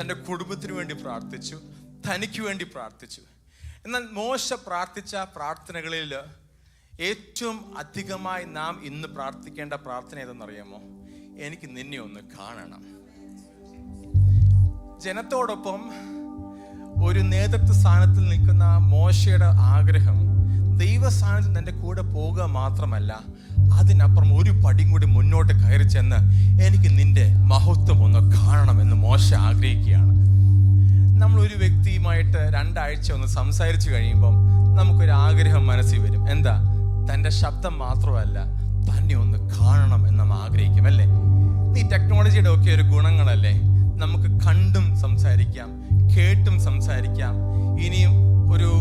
തന്റെ കുടുംബത്തിന് വേണ്ടി പ്രാർത്ഥിച്ചു തനിക്ക് വേണ്ടി പ്രാർത്ഥിച്ചു. എന്നാൽ മോശ പ്രാർത്ഥിച്ച പ്രാർത്ഥനകളിൽ ഏറ്റവും അധികമായി നാം ഇന്ന് പ്രാർത്ഥിക്കേണ്ട പ്രാർത്ഥന ഏതെന്നറിയാമോ? എനിക്ക് നിന്നെ ഒന്ന് കാണണം. ജനത്തോടൊപ്പം ഒരു നേതൃത്വ സ്ഥാനത്തിൽ നിൽക്കുന്ന മോശയുടെ ആഗ്രഹം ദൈവസ്ഥാനത്ത് തന്റെ കൂടെ പോകുക മാത്രമല്ല അതിനപ്പുറം ഒരു പടിയും കൂടി മുന്നോട്ട് കയറി ചെന്ന് എനിക്ക് നിന്റെ മഹത്വം ഒന്ന് കാണണമെന്ന് മോശ ആഗ്രഹിക്കുകയാണ്. നമ്മൾ ഒരു വ്യക്തിയുമായിട്ട് രണ്ടാഴ്ച ഒന്ന് സംസാരിച്ചു കഴിയുമ്പം നമുക്കൊരു ആഗ്രഹം മനസ്സിൽ വരും. എന്താ? തന്റെ ശബ്ദം മാത്രമല്ല തന്നെ ഒന്ന് കാണണം എന്ന് നമ്മൾ ആഗ്രഹിക്കും അല്ലേ? ഈ ടെക്നോളജിയുടെ ഒക്കെ ഒരു ഗുണങ്ങളല്ലേ? നമുക്ക് കണ്ടും സംസാരിക്കാം കേട്ടും സംസാരിക്കാം. ഇനിയും ഒരു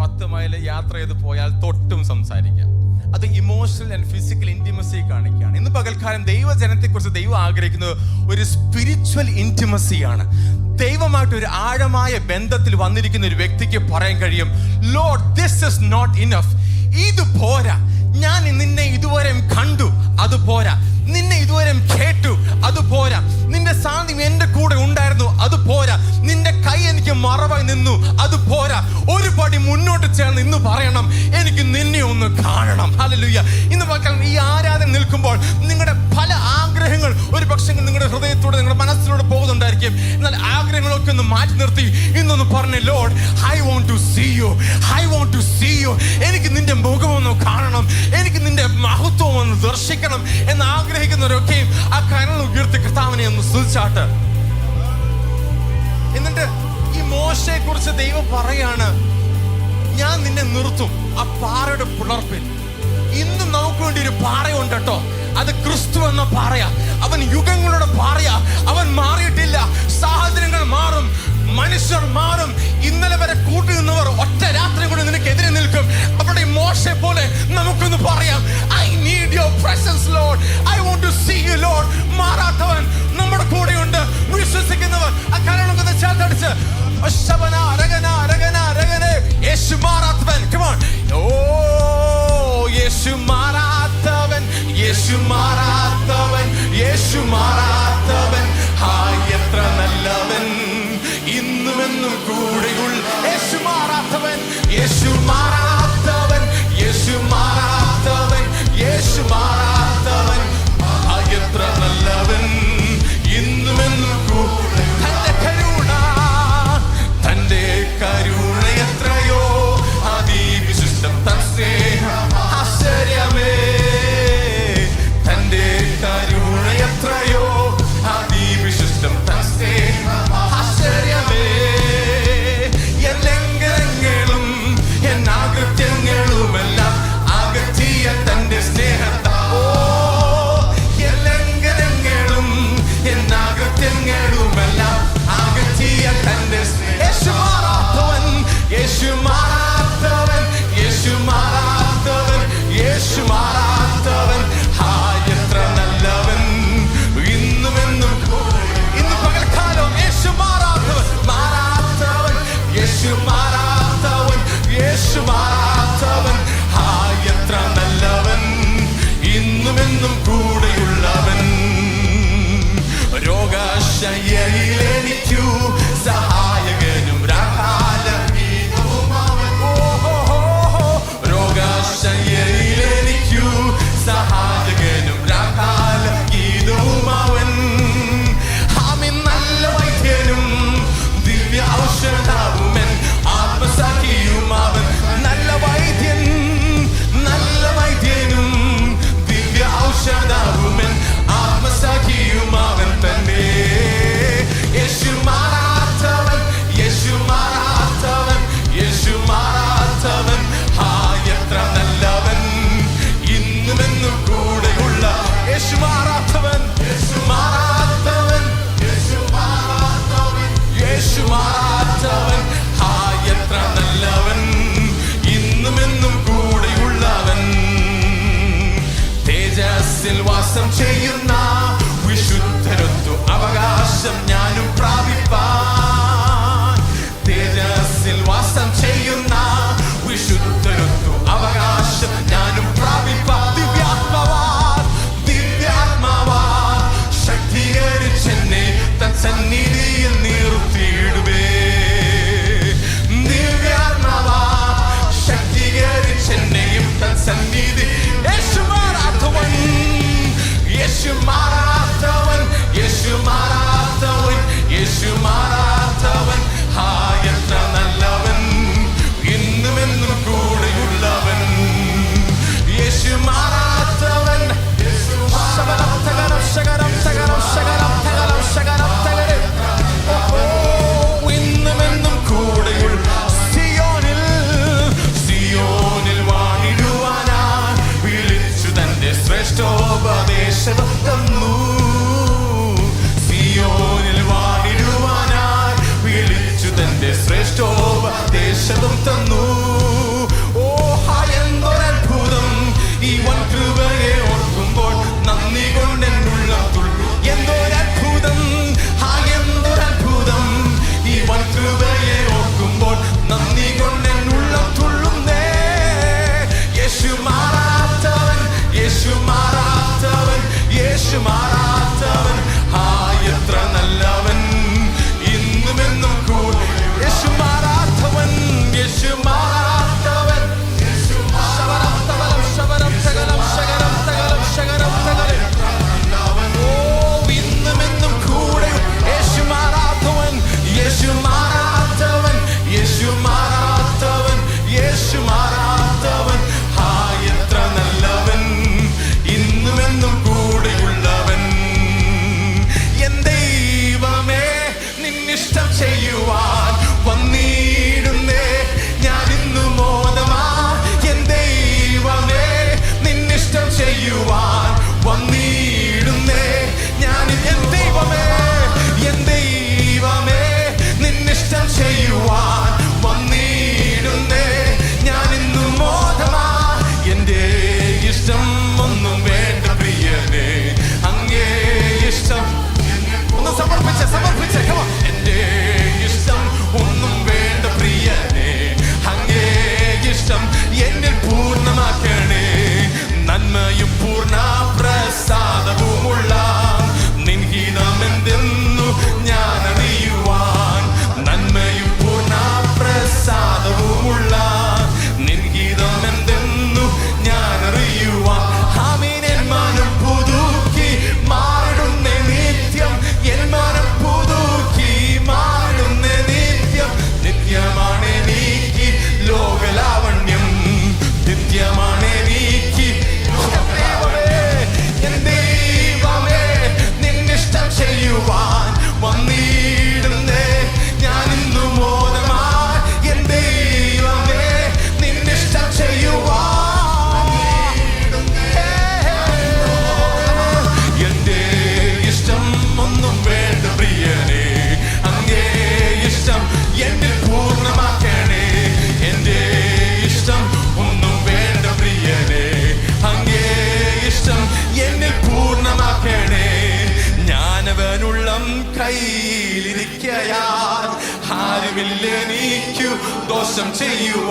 പത്ത് മൈൽ യാത്ര ചെയ്ത് പോയാൽ തൊട്ടും സംസാരിക്കാം. അത് ഇമോഷണൽ ആൻഡ് ഫിസിക്കൽ ഇന്റിമസി കാണിക്കുകയാണ്. ഇന്ന് പകൽക്കാലം ദൈവജനത്തെക്കുറിച്ച് ദൈവം ആഗ്രഹിക്കുന്നത് ഒരു സ്പിരിച്വൽ ഇന്റിമസിയാണ് ദൈവമായിട്ട് ഒരു ആഴമായ ബന്ധത്തിൽ വന്നിരിക്കുന്ന ഒരു വ്യക്തിക്ക് പറയാൻ കഴിയും lord this is not enough ഇത് പോരാ. ഞാൻ നിന്നെ ഇതുവരെ കണ്ടു. അത് പോരാ. നിന്നെ ഇതുവരെ കേട്ടു. അത് പോരാ. നിന്റെ സാന്നിധ്യം എന്റെ കൂടെ ഉണ്ടായിരുന്നു. അത് പോരാ. നിന്റെ കൈ എനിക്ക് മറവായി നിന്നു. അത് മുന്നോട്ട് ചേർന്ന് ഇന്ന് പറയണം. എനിക്ക് നിന്നെ ഒന്ന് കാണണം. ഹല്ലേലൂയ ഇന്ന് പറഞ്ഞാൽ ഈ ആരാധന നിൽക്കുമ്പോൾ നിങ്ങളുടെ പല ആഗ്രഹങ്ങൾ ഒരു പക്ഷേ നിങ്ങളുടെ ഹൃദയത്തോടെ നിങ്ങളുടെ മനസ്സിലൂടെ പോകുന്നുണ്ടായിരിക്കും. എന്നാൽ ആഗ്രഹങ്ങളൊക്കെ ഒന്ന് മാറ്റി നിർത്തി. ഇന്നൊന്ന് പറഞ്ഞു lord I want to see you I want to see you എനിക്ക് നിന്റെ മുഖമൊന്ന് കാണണം. എനിക്ക് നിന്റെ മഹത്വം ഒന്ന് ദർശിക്കണം. എന്ന് ആഗ്രഹിക്കുന്നവരൊക്കെയും ആ കരൾ ഉയർത്തി കർത്താവിനെ ഒന്ന് സ്തുതിച്ചാട്ട്. എന്നിട്ട് ഈ മോശയെ കുറിച്ച് ദൈവം പറയാണ്. ഞാൻ നിന്നെ നിർത്തും. ആ പാറയുടെ പുണർപ്പിൽ ഇന്നും നമുക്ക് വേണ്ടി ഒരു പാറയുണ്ട് കേട്ടോ. അത് ക്രിസ്തു എന്ന പാറയാ. അവൻ യുഗങ്ങളുടെ പാറയാ. അവൻ മാറിയിട്ടില്ല. സാഹചര്യങ്ങൾ മാറും. മനുഷ്യർ മാറും. ഇന്നലെ വരെ കൂട്ടുനിന്നവർ ഒറ്റ രാത്രി കൊണ്ട് നിനക്കെതിരെ നിൽക്കും. അവിടെ മോശെ പോലെ നമുക്കൊന്ന് പറയാം. I need your presence lord ശ്രേഷ്ഠോപദേശം തന്നു സിയോനിൽ വാണിടുവാനായി വിളിച്ചു തന്റെ ശ്രേഷ്ഠോപദേശം തന്നു.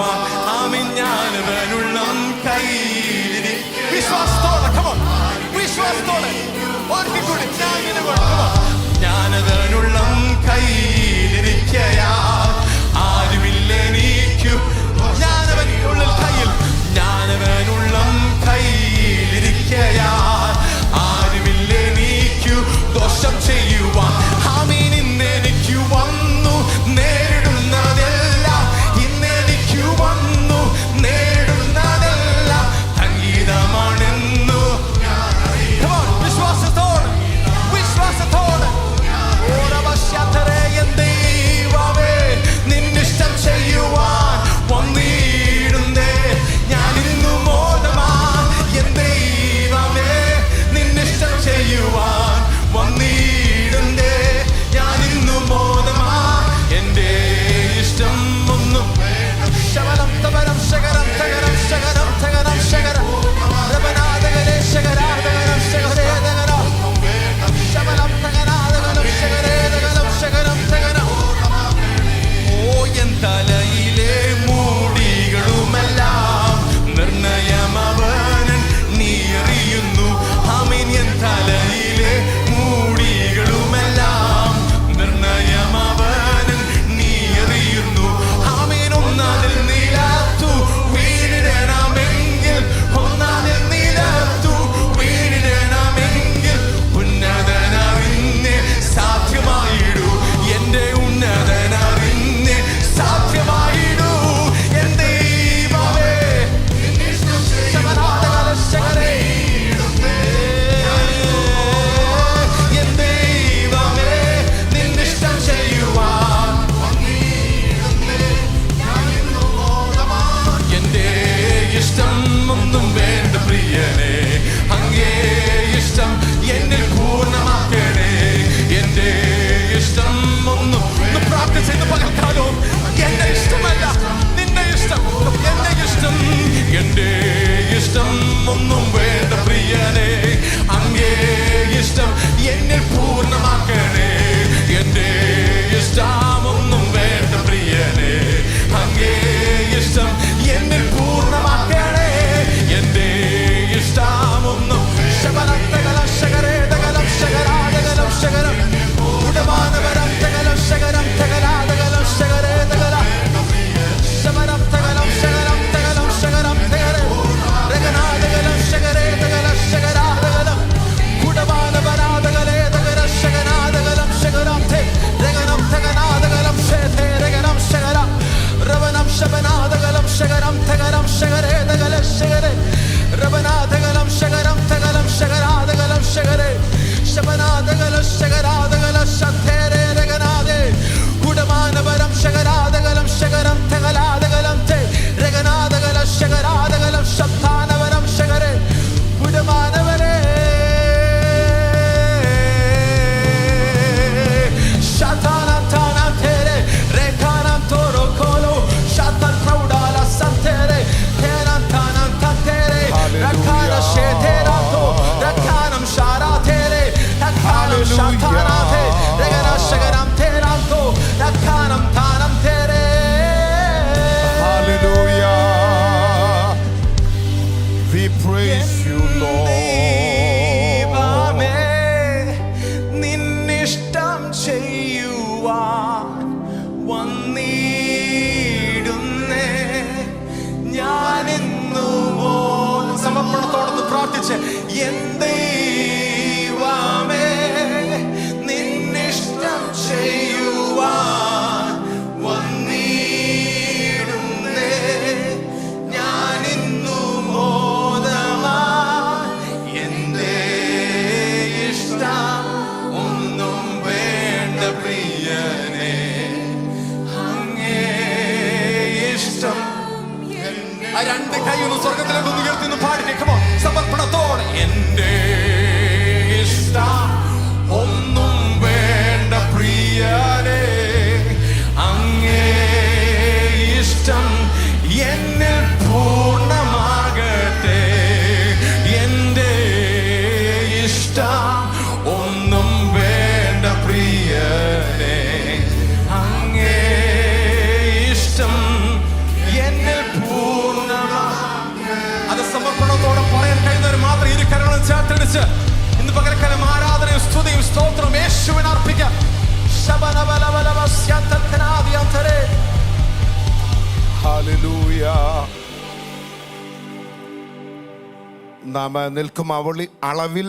far Não um. 나타나테 내가 나샤가람 테란도 나타남 타남 테레 할렐루야. We praise you Lord. Ninnishtam ചെയ്യുവാൻ വന്നിടുന്നേ ഞാനിന്നു സമർപ്പണത്തോടൊന്ന് പ്രാർത്ഥിച്ച്. എന്തേ ആ രണ്ട് കൈ ഒന്ന് സ്വർഗത്തിൽ ചേർത്തടിച്ച് ഇന്ന് പകരക്കാലം ആരാധനയും സ്തുതിയും സ്തോത്രം യേശുവിന് അർപ്പിക്കാം. നാം നിൽക്കും അവളി അളവിൽ